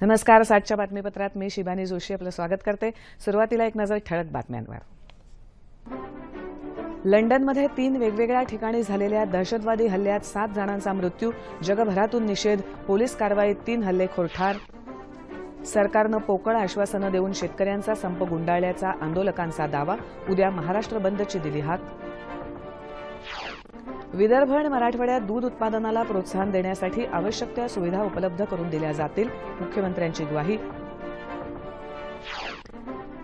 नमस्कार सातच्या बातमीपत्रात मी शिबानी जोशी आपलं स्वागत करते. सुरुवातीला एक नजर ठळक बातम्यांवर. लंडनमध्ये तीन वेगवेगळ्या ठिकाणी झालेल्या दहशतवादी हल्ल्यात सात जणांचा मृत्यू जगभरातून निषेध पोलीस कारवाईत तीन हल्लेखोर ठार सरकारनं पोकळ आश्वासनं देऊन शेतकऱ्यांचा संप गुंडाळल्याचा आंदोलकांचा दावा उद्या महाराष्ट्र बंदची दिली हाक. विदर्भ आणि मराठवाड्यात दूध उत्पादनाला प्रोत्साहन देण्यासाठी आवश्यक त्या सुविधा उपलब्ध करून दिल्या जातील. मुख्यमंत्र्यांची ग्वाही.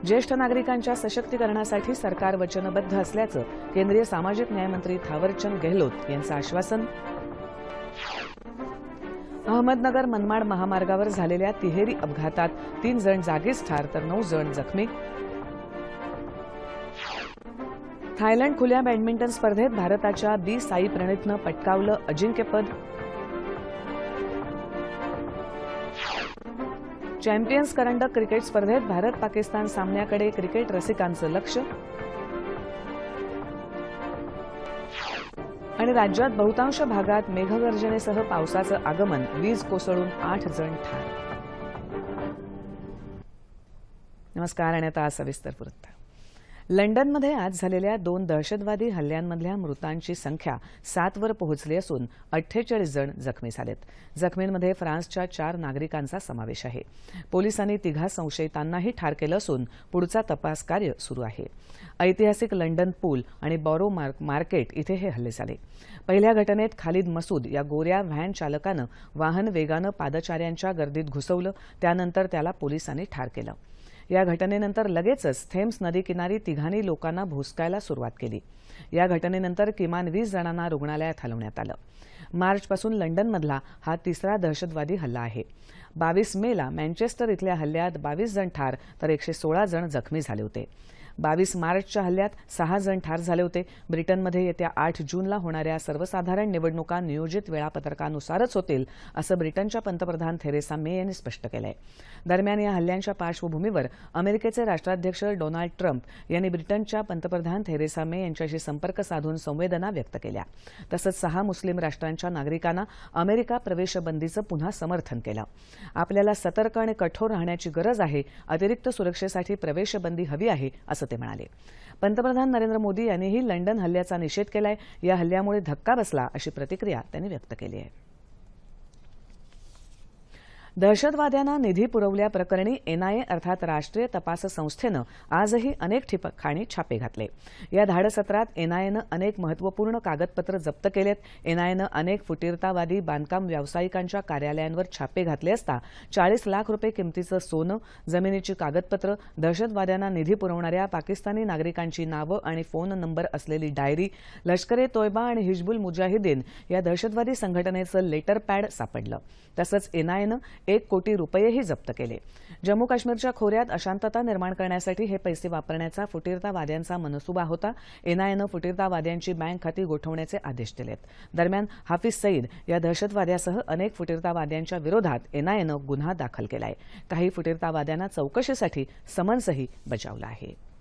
ज्येष्ठ नागरिकांच्या सशक्तीकरणासाठी सरकार वचनबद्ध असल्याचं केंद्रीय सामाजिक न्यायमंत्री थावरचंद गेहलोत यांचं आश्वासन. अहमदनगर मनमाड महामार्गावर झालेल्या तिहेरी अपघातात तीन जण जागीच ठार तर नऊ जण जखमी. थायलंड खुल्या बॅडमिंटन स्पर्धेत भारताच्या बी साई प्रणितनं पटकावलं अजिंक्यपद. चॅम्पियन्स करंडक क्रिकेट स्पर्धेत भारत पाकिस्तान सामन्याकडे क्रिकेट रसिकांचं लक्ष. आणि राज्यात बहुतांश भागात मेघगर्जनेसह पावसाचं आगमन वीज कोसळून आठ जण ठार. नमस्कार आणि आता सविस्तर वृत्त. लंडनमध्ये आज झालेल्या दोन दहशतवादी हल्ल्यांमधल्या मृतांची संख्या सातवर पोहोचली असून अठ्ठेचाळीस जण जखमी झालेत. जखमींमध्ये फ्रान्सच्या चार नागरिकांचा समावेश आहे. पोलिसांनी तिघा संशयितांनाही ठार केलं असून पुढचा तपास कार्य सुरू आहे. ऐतिहासिक लंडन पूल आणि बॉरो मार्क मार्केट इथे हे हल्ले झाले. पहिल्या घटनेत खालिद मसूद या गोऱ्या व्हॅन चालकानं वाहन वेगानं पादचाऱ्यांच्या गर्दीत घुसवलं. त्यानंतर त्याला पोलिसांनी ठार केलं. या घटनेनंतर लगेचच थेम्स नदीकिनारी तिघांनी लोकांना भुसकायला सुरुवात केली. या घटनेनंतर किमान वीस जणांना रुग्णालयात हलवण्यात आलं. मार्चपासून लंडनमधला हा तिसरा दहशतवादी हल्ला आहे. बावीस मेला मँचेस्टर इथल्या हल्ल्यात बावीस जण ठार तर एकशे सोळा जण जखमी झाले होते. बावीस मार्चच्या हल्ल्यात सहा जण ठार झाले होते. ब्रिटनमध्ये येत्या आठ जूनला होणाऱ्या सर्वसाधारण निवडणुका नियोजित वेळापत्रकानुसारच होतील असं ब्रिटनच्या पंतप्रधान थेरेसा मे यांनी स्पष्ट केलं आहे दरम्यान या हल्ल्यांच्या पार्श्वभूमीवर अमेरिकेचे राष्ट्राध्यक्ष डोनाल्ड ट्रम्प यांनी ब्रिटनच्या पंतप्रधान थेरेसा मे यांच्याशी संपर्क साधून संवेदना व्यक्त केल्या. तसंच सहा मुस्लिम राष्ट्रांच्या नागरिकांना अमेरिका प्रवेशबंदीचं पुन्हा समर्थन केलं. आपल्याला सतर्क आणि कठोर राहण्याची गरज आहे अतिरिक्त सुरक्षेसाठी प्रवेशबंदी हवी आहे असं ते म्हणाले. पंतप्रधान नरेंद्र मोदी यांनीही लंडन हल्ल्याचा निषेध केलाय. या हल्ल्यामुळे धक्का बसला अशी प्रतिक्रिया त्यांनी व्यक्त केली आहे. दहशतवाद्यांना निधी पुरवल्याप्रकरणी एनआयए अर्थात राष्ट्रीय तपास संस्थेनं आजही अनेक ठिकाणी छापे घातले. या धाडसत्रात एनआयएनं अनेक महत्त्वपूर्ण कागदपत्र जप्त केलेत. एनआयएनं अनेक फुटीरतावादी बांधकाम व्यावसायिकांच्या कार्यालयांवर छापे घातले असता चाळीस लाख रुपये किमतीचं सोनं जमिनीची कागदपत्र दहशतवाद्यांना निधी पुरवणाऱ्या पाकिस्तानी नागरिकांची नावं आणि फोन नंबर असलेली डायरी लष्कर ए तोयबा आणि हिजबुल मुजाहिदीन या दहशतवादी संघटनेचं लेटर पॅड सापडलं. तसंच एनआयएनं एक कोटी रुपयेही जप्त केले. जम्मू काश्मीरच्या खोऱ्यात अशांतता निर्माण करण्यासाठी हे पैसे वापरण्याचा फुटीरतावाद्यांचा मनसुबा होता. एनआयएनं फुटीरतावाद्यांची बँक खाती गोठवण्याचे आदेश दिलेत. दरम्यान हाफिज सईद या दहशतवाद्यासह अनेक फुटीरतावाद्यांच्या विरोधात एनआयएनं गुन्हा दाखल केलाय. काही फुटीरतावाद्यांना चौकशीसाठी समन्सही बजावलं आहे.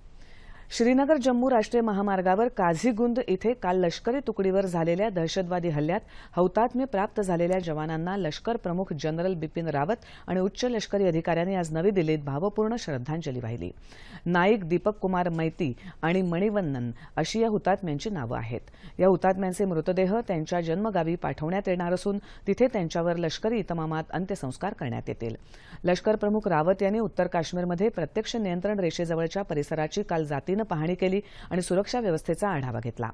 श्रीनगर जम्मू राष्ट्रीय महामार्गावर काझीगुंद इथे काल लष्करी तुकडीवर झालेल्या दहशतवादी हल्ल्यात हौतात्म्य प्राप्त झालेल्या जवानांना लष्कर प्रमुख जनरल बिपिन रावत आणि उच्च लष्करी अधिकाऱ्यांनी आज नवी दिल्लीत भावपूर्ण श्रद्धांजली वाहिली. नाईक दीपक कुमार मैती आणि मणिवन्नन अशी या हुतात्म्यांची नावं आहेत. या हुतात्म्यांचे मृतदेह त्यांच्या जन्मगावी पाठवण्यात येणार असून तिथे त्यांच्यावर लष्करी इतमामात अंत्यसंस्कार करण्यात येतील. लष्कर प्रमुख रावत यांनी उत्तर काश्मीरमध्ये प्रत्यक्ष नियंत्रण रेषेजवळच्या परिसराची काल जातीनं पाहणी केली आणि सुरक्षा व्यवस्थेचा आढावा घेतला.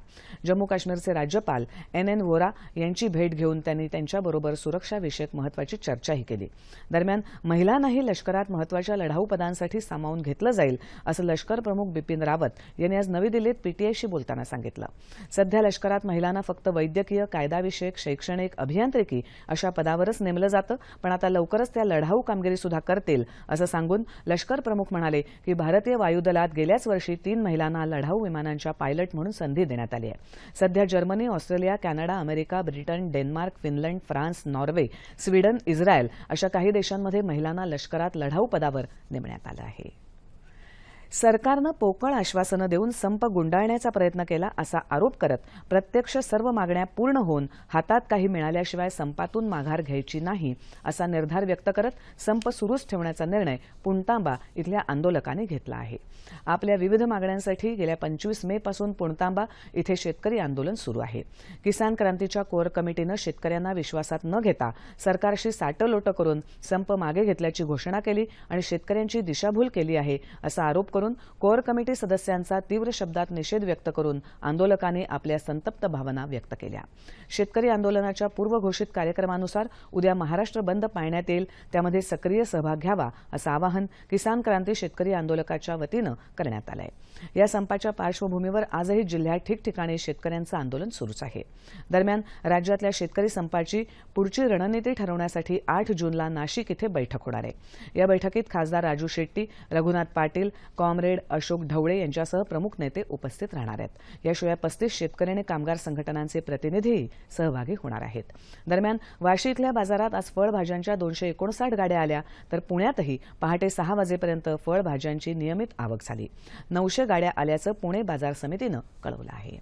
जम्मू काश्मीरचे राज्यपाल एन एन वोरा यांची भेट घेऊन त्यांनी त्यांच्याबरोबर सुरक्षाविषयक महत्वाची चर्चाही केली. दरम्यान महिलांनाही लष्करात महत्त्वाच्या लढाऊ पदांसाठी सामावून घेतलं जाईल असं लष्कर प्रमुख बिपिन रावत यांनी आज नवी दिल्लीत पीटीआयशी बोलताना सांगितलं. सध्या लष्करात महिलांना फक्त वैद्यकीय कायदाविषयक शैक्षणिक अभियांत्रिकी अशा पदावरच नेमलं जातं पण आता लवकरच त्या लढाऊ कामगिरी सुद्धा करतील असं सांगून लष्कर प्रमुख म्हणाले की भारतीय वायुदलात गेल्याच वर्षी तीन महिलांना लढाऊ विमानांच्या पायलट म्हणून संधी देण्यात आली आहे. सध्या Germany Australia Canada America Britain Denmark Finland France Norway Sweden Israel अशा काही देशांमध्ये महिलांना लष्करात लढाऊ पदावर नेमण्यात आलं आहे. सरकारनं पोकळ आश्वासनं देऊन संप गुंडाळण्याचा प्रयत्न केला असा आरोप करत प्रत्यक्ष सर्व मागण्या पूर्ण होऊन हातात काही मिळाल्याशिवाय संपातून माघार घ्यायची नाही असा निर्धार व्यक्त करत संप सुरूच ठेवण्याचा निर्णय पुणतांबा इथल्या आंदोलकांनी घेतला आहे. आपल्या विविध मागण्यांसाठी गेल्या पंचवीस मे पासून पुणतांबा इथे शेतकरी आंदोलन सुरू आहे. किसान क्रांतीच्या कोर कमिटीनं शेतकऱ्यांना विश्वासात न घेता सरकारशी साटलोट करून संप मागे घेतल्याची घोषणा केली आणि शेतकऱ्यांची दिशाभूल केली आहे असा आरोप करून कोर कमिटी सदस्यांचा तीव्र शब्दात निषेध व्यक्त करून आंदोलकांनी आपल्या संतप्त भावना व्यक्त केल्या. शेतकरी आंदोलनाच्या पूर्वघोषित कार्यक्रमानुसार उद्या महाराष्ट्र बंद पाळण्यात येईल त्यामध्ये सक्रिय सहभाग घ्यावा असं आवाहन किसान क्रांती शेतकरी आंदोलकाच्या वतीनं करण्यात आलं आहे या संपाच्या पार्श्वभूमीवर आजही जिल्ह्यात ठिकठिकाणी शेतकऱ्यांचं आंदोलन सुरूच आहे. दरम्यान राज्यातल्या शेतकरी संपाची पुढची रणनीती ठरवण्यासाठी आठ जूनला नाशिक इथे बैठक होणार आहे. या बैठकीत खासदार राजू शेट्टी रघुनाथ पाटील कॉम्रेड अशोक ढवळे यांच्यासह प्रमुख नेते उपस्थित राहणार आहेत. याशिवाय पस्तीस शेतकरी आणि कामगार संघटनांचे प्रतिनिधीही सहभागी होणार आहेत. दरम्यान वाशी इथल्या बाजारात आज फळभाज्यांच्या दोनशे एकोणसाठ गाड्या आल्या तर पुण्यातही पहाटे सहा वाजेपर्यंत फळभाज्यांची नियमित आवक झाली. नऊशे गाड्या आल्याचं पुणे बाजार समितीनं कळवलं आहे.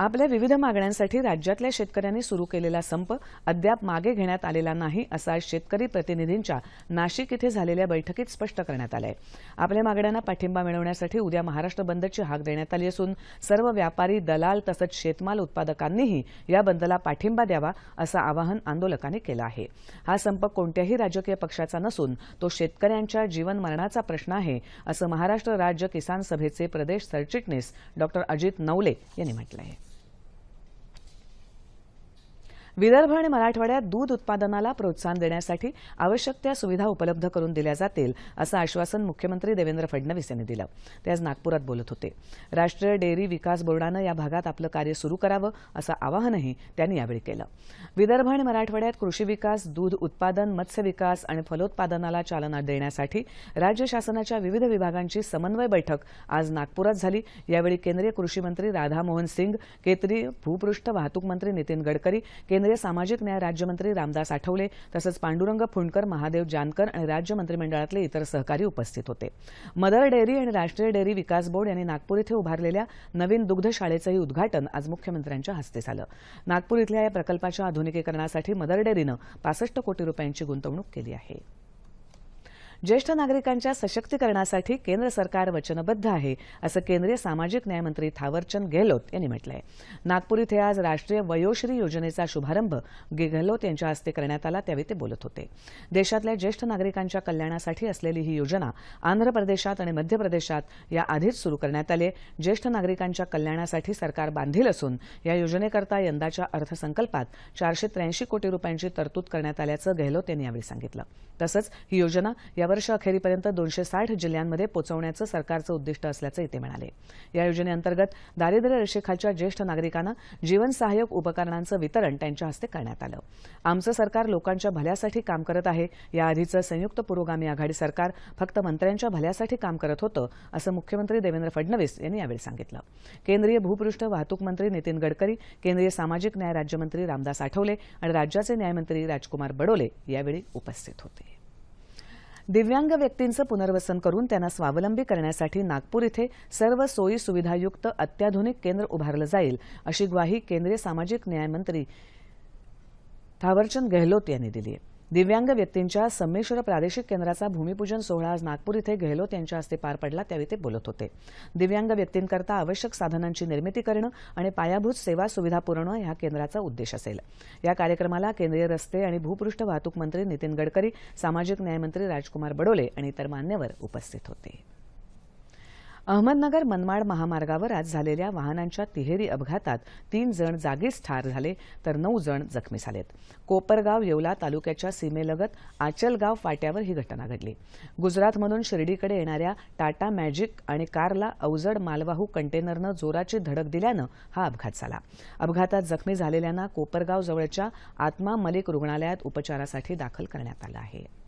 आपल्या विविध मागण्यांसाठी राज्यातल्या शेतकऱ्यांनी सुरू केलेला संप अद्याप मागे घेण्यात आलेला नाही असं आज शेतकरी प्रतिनिधींच्या नाशिक इथे झालेल्या बैठकीत स्पष्ट करण्यात आलंय. आपल्या मागण्यांना पाठिंबा मिळवण्यासाठी उद्या महाराष्ट्र बंदची हाक देण्यात आली असून सर्व व्यापारी दलाल तसंच शेतमाल उत्पादकांनीही या बंदला पाठिंबा द्यावा असं आवाहन आंदोलकांनी केलं आहे. हा संप कोणत्याही राजकीय पक्षाचा नसून तो शेतकऱ्यांच्या जीवन मरणाचा प्रश्न आहे असं महाराष्ट्र राज्य किसान सभेचे प्रदेश सरचिटणीस डॉ अजित नवले यांनी म्हटलं आहे विदर्भ आणि मराठवाड्यात दूध उत्पादनाला प्रोत्साहन देण्यासाठी आवश्यक त्या सुविधा उपलब्ध करून दिल्या जातील असं आश्वासन मुख्यमंत्री देवेंद्र फडणवीस यांनी दिलं. ते आज नागपुरात बोलत होते. राष्ट्रीय डेअरी विकास बोर्डानं या भागात आपलं कार्य सुरू करावं असं आवाहनही त्यांनी यावेळी केलं. विदर्भ आणि मराठवाड्यात कृषी विकास दूध उत्पादन मत्स्य विकास आणि फलोत्पादनाला चालना देण्यासाठी राज्य शासनाच्या विविध विभागांची समन्वय बैठक आज नागपुरात झाली. यावेळी केंद्रीय कृषी मंत्री राधामोहन सिंग केंद्रीय भूपृष्ठ वाहतूक मंत्री नितीन गडकरी केंद्रीय सामाजिक न्याय राज्यमंत्री रामदास आठवले तसंच पांडुरंग फुंडकर महादेव जानकर आणि राज्य मंत्रिमंडळातले इतर सहकारी उपस्थित होते. मदर डेअरी आणि राष्ट्रीय डेअरी विकास बोर्ड यांनी नागपूर इथे उभारलेल्या नवीन दुग्धशाळेचंही उद्घाटन आज मुख्यमंत्र्यांच्या हस्ते झालं. नागपूर इथल्या या प्रकल्पाच्या आधुनिकीकरणासाठी मदर डेअरीनं पासष्ट कोटी रुपयांची गुंतवणूक केली आहे. ज्येष्ठ नागरिकांच्या सशक्तीकरणासाठी केंद्र सरकार वचनबद्ध आहे असं केंद्रीय सामाजिक न्यायमंत्री थावरचंद गेहलोत यांनी म्हटलंय. नागपूर इथे आज राष्ट्रीय वयोश्री योजनेचा शुभारंभ गेहलोत यांच्या हस्ते करण्यात आला त्यावेळी ते बोलत होते. देशातल्या ज्येष्ठ नागरिकांच्या कल्याणासाठी असलेली ही योजना आंध्र प्रदेशात आणि मध्य प्रदेशात या आधीच सुरू करण्यात आली ज्येष्ठ नागरिकांच्या कल्याणासाठी सरकार बांधील असून या योजनेकरता यंदाच्या अर्थसंकल्पात चारशे त्र्याऐंशी कोटी रुपयांची तरतूद करण्यात आल्याचं गेहलोत यांनी यावेळी सांगितलं. तसंच ही योजना यावर वर्ष अखेरीपर्यंत दोनशे साठ जिल्ह्यांमध्ये पोहोचवण्याचं सरकारचं उद्दिष्ट असल्याचंही ते म्हणाले. या योजनेअंतर्गत दारिद्र्य रेषेखालच्या ज्येष्ठ नागरिकांना जीवनसहाय्यक उपकरणांचं वितरण त्यांच्या हस्ते करण्यात आलं. आमचं सरकार लोकांच्या भल्यासाठी काम करत आहे. याआधीचं संयुक्त पुरोगामी आघाडी सरकार फक्त मंत्र्यांच्या भल्यासाठी काम करत होतं असं मुख्यमंत्री देवेंद्र फडणवीस यांनी यावेळी सांगितलं. केंद्रीय भूपृष्ठ वाहतूक मंत्री नितीन गडकरी केंद्रीय सामाजिक न्याय राज्यमंत्री रामदास आठवले आणि राज्याचे न्यायमंत्री राजकुमार बडोले यावेळी उपस्थित होते. दिव्यांग व्यक्तींचं पुनर्वसन करून त्यांना स्वावलंबी करण्यासाठी नागपूर इथे सर्व सोयी सुविधायुक्त अत्याधुनिक केंद्र उभारलं जाईल अशी ग्वाही केंद्रीय सामाजिक न्यायमंत्री थावरचंद गेहलोत यांनी दिली आहे. दिव्यांग व्यक्तींच्या संमिश्र प्रादेशिक केंद्राचा भूमिपूजन सोहळा आज नागपूर इथे गेहलोत यांच्या हस्ते पार पडला त्यावेळी ते बोलत होते. दिव्यांग व्यक्तींकरता आवश्यक साधनांची निर्मिती करणं आणि पायाभूत सेवा सुविधा पुरवणं ह्या केंद्राचा उद्देश असेल. या कार्यक्रमाला केंद्रीय रस्ते आणि भूपृष्ठ वाहतूक मंत्री नितीन गडकरी सामाजिक न्यायमंत्री राजकुमार बडोले आणि इतर मान्यवर उपस्थित होते. अहमदनगर मनमाड महामार्गावर आज झालेल्या वाहनांच्या तिहेरी अपघातात तीन जण जागीच ठार झाले तर नऊ जण जखमी झालेत. कोपरगाव येवला तालुक्याच्या सीमेलगत आचलगाव फाट्यावर ही घटना घडली. गुजरातमधून शिर्डीकडे येणाऱ्या टाटा मॅजिक आणि कारला अवजड मालवाहू कंटेनरनं जोराची धडक दिल्यानं हा अपघात झाला. अपघातात जखमी झालेल्यांना कोपरगाव जवळच्या आत्मा मलिक रुग्णालयात उपचारासाठी दाखल करण्यात आलं आहे.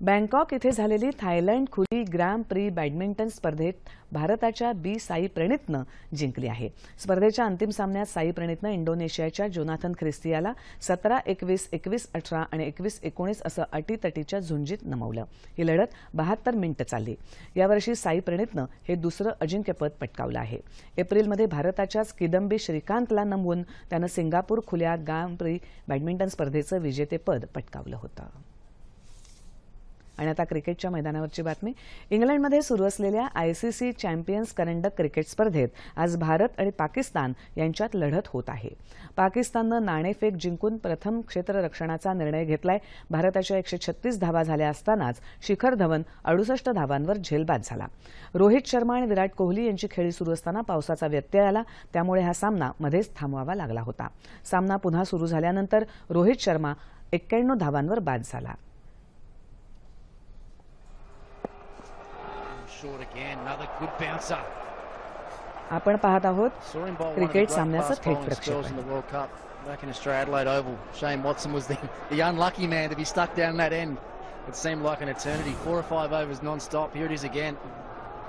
बँकॉक इथे झालेली थायलंड खुली ग्रँड प्री बॅडमिंटन स्पर्धेत भारताच्या बी साई प्रणितनं जिंकली आहे. स्पर्धेच्या अंतिम सामन्यात साई प्रणितनं इंडोनेशियाच्या जोनाथन ख्रिस्तियाला सतरा एकवीस एकवीस अठरा आणि एकवीस एकोणीस असं अटीतटीच्या झुंजीत नमवलं. ही लढत बहात्तर मिनिटं चालली. यावर्षी साई प्रणितनं हे दुसरं अजिंक्यपद पटकावलं आहे. एप्रिलमध्ये भारताच्याच किदंबी श्रीकांतला नमवून त्यानं सिंगापूर खुल्या ग्रँड प्री बॅडमिंटन स्पर्धेचं विजेतेपद पटकावलं होतं. आणि आता क्रिकेटच्या मैदानावरची बातमी. इंग्लंडमध्ये सुरू असलेल्या आयसीसी चॅम्पियन्स करंडक क्रिकेट स्पर्धेत आज भारत आणि पाकिस्तान यांच्यात लढत होत आहे. पाकिस्ताननं नाणेफेक जिंकून प्रथम क्षेत्ररक्षणाचा निर्णय घेतलाय. भारताच्या एकशे छत्तीस धावा झाल्या असतानाच शिखर धवन अडुसष्ट धावांवर झेलबाद झाला. रोहित शर्मा आणि विराट कोहली यांची खेळी सुरू असताना पावसाचा व्यत्यय आला. त्यामुळे हा सामना मध्येच थांबवावा लागला होता. सामना पुन्हा सुरू झाल्यानंतर रोहित शर्मा एक्क्याण्णव धावांवर बाद झाला. आपण पाहत आहोत Saw him bowl one of the cricket great सामन्याचं fast थेट bowling spells in प्रक्षेपण the World Cup back in Australia, Adelaide Oval. Shane Watson was the, the unlucky man to be stuck down that end. It seemed like an eternity. Four or five overs non-stop. Here it is again.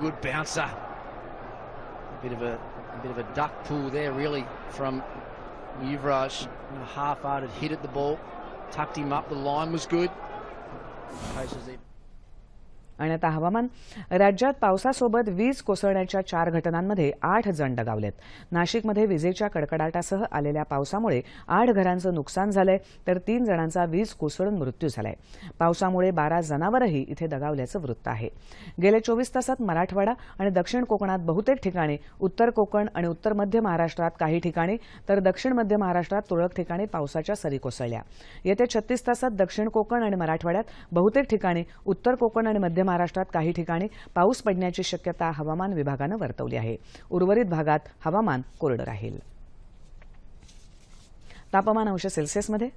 Good bouncer. A bit of a, a bit of a duck pull there, really, from Yuvraj. A half-hearted hit at the ball, tucked him up. The line was good. Paces even. आणि आता हवामान. राज्यात पावसासोबत वीज कोसळण्याच्या चार घटनांमध्ये आठ जण दगावलेत. नाशिकमध्ये विजेच्या कडकडाटासह आलेल्या पावसामुळे आठ घरांचं नुकसान झालंय तर तीन जणांचा वीज कोसळून मृत्यू झालाय. पावसामुळे बारा जनावरही इथे दगावल्याचं वृत्त आहे. गेल्या चोवीस तासात मराठवाडा आणि दक्षिण कोकणात बहुतेक ठिकाणी उत्तर कोकण आणि उत्तर मध्य महाराष्ट्रात काही ठिकाणी तर दक्षिण मध्य महाराष्ट्रात तुरळक ठिकाणी पावसाच्या सरी कोसळल्या. येत्या छत्तीस तासात दक्षिण कोकण आणि मराठवाड्यात बहुतेक ठिकाणी उत्तर कोकण आणि मध्य महाराष्ट्रात काही ठिकाणी पाऊस पडण्याची शक्यता हवामान विभागानं वर्तवली आहे. उर्वरित भागात हवामान कोरडं राहील. तापमान अंश सेल्सिअसमध्ये.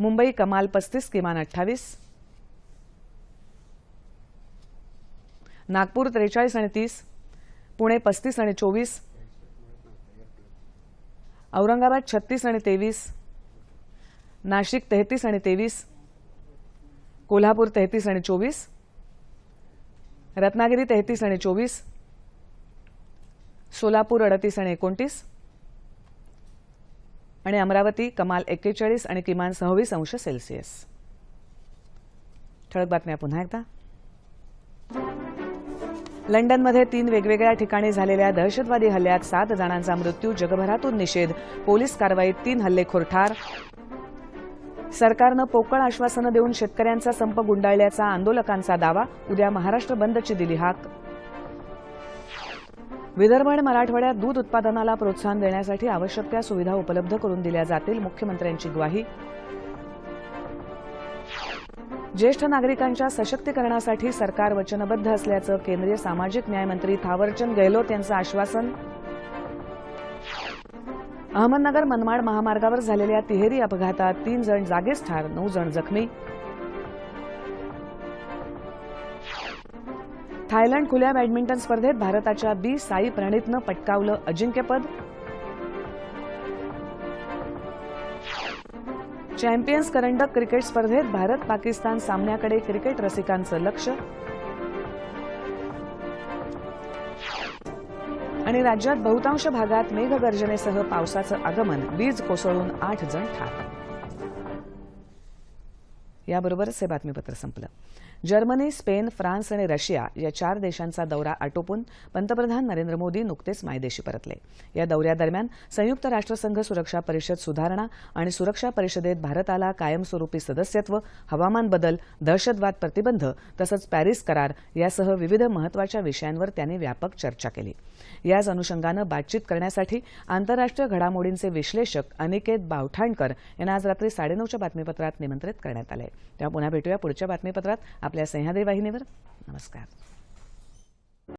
मुंबई कमाल पस्तीस किमान अठ्ठावीस. नागपूर त्रेचाळीस आणि तीस. पुणे पस्तीस आणि चोवीस. औरंगाबाद छत्तीस आणि तेवीस. नाशिक तेहतीस आणि तेवीस. कोल्हापूर तेहतीस आणि चोवीस रत्नागिरी तेहतीस आणि चोवीस सोलापूर अडतीस आणि एकोणतीस आणि अमरावती कमाल एक्केचाळीस आणि किमान सव्वीस अंश सेल्सिअस. ठळक बातम्या पुन्हा एकदा. लंडनमध्ये तीन वेगवेगळ्या ठिकाणी झालेल्या दहशतवादी हल्ल्यात सात जणांचा मृत्यू जगभरातून निषेध पोलीस कारवाईत तीन हल्लेखोर ठार सरकारनं पोकळ आश्वासनं देऊन शेतकऱ्यांचा संप गुंडाळल्याचा आंदोलकांचा दावा उद्या महाराष्ट्र बंदची दिली हाक. विदर्भ आणि मराठवाड्यात दूध उत्पादनाला प्रोत्साहन देण्यासाठी आवश्यक त्या सुविधा उपलब्ध करून दिल्या जातील मुख्यमंत्र्यांची ग्वाही. ज्येष्ठ नागरिकांच्या सशक्तीकरणासाठी सरकार वचनबद्ध असल्याचं केंद्रीय सामाजिक न्यायमंत्री थावरचंद गेहलोत यांचं आश्वासन. अहमदनगर मनमाड महामार्गावर झालेल्या तिहेरी अपघातात तीन जण जागीच ठार नऊ जण जखमी. थायलंड खुल्या बॅडमिंटन स्पर्धेत भारताच्या बी साई प्रणितनं पटकावलं अजिंक्यपद. चॅम्पियन्स करंडक क्रिकेट स्पर्धेत भारत पाकिस्तान सामन्याकडे क्रिकेट रसिकांचं लक्ष. आणि राज्यात बहुतांश भागात मेघगर्जनेसह पावसाचं आगमन. वीज कोसळून आठ जण ठार. याबरोबरच हे बातमीपत्र संपलं. जर्मनी स्पेन फ्रान्स आणि रशिया या चार देशांचा दौरा आटोपून पंतप्रधान नरेंद्र मोदी नुकतेच मायदेशी परतले. या दौऱ्यादरम्यान संयुक्त राष्ट्रसंघ सुरक्षा परिषद सुधारणा आणि सुरक्षा परिषदेत भारताला कायमस्वरूपी सदस्यत्व हवामान बदल दहशतवाद प्रतिबंध तसंच पॅरिस करार यासह विविध महत्त्वाच्या विषयांवर त्यांनी व्यापक चर्चा केली. याच अनुषंगानं बातचीत करण्यासाठी आंतरराष्ट्रीय घडामोडींचे विश्लेषक अनिकेत बावठाणकर यांना आज रात्री साडेनऊच्या बातमीपत्रात निमंत्रित करण्यात आलं. तेव्हा पुन्हा भेटूया पुढच्या बातमीपत्रात. आपल्या सह्याद्री वाहिनीवर. नमस्कार.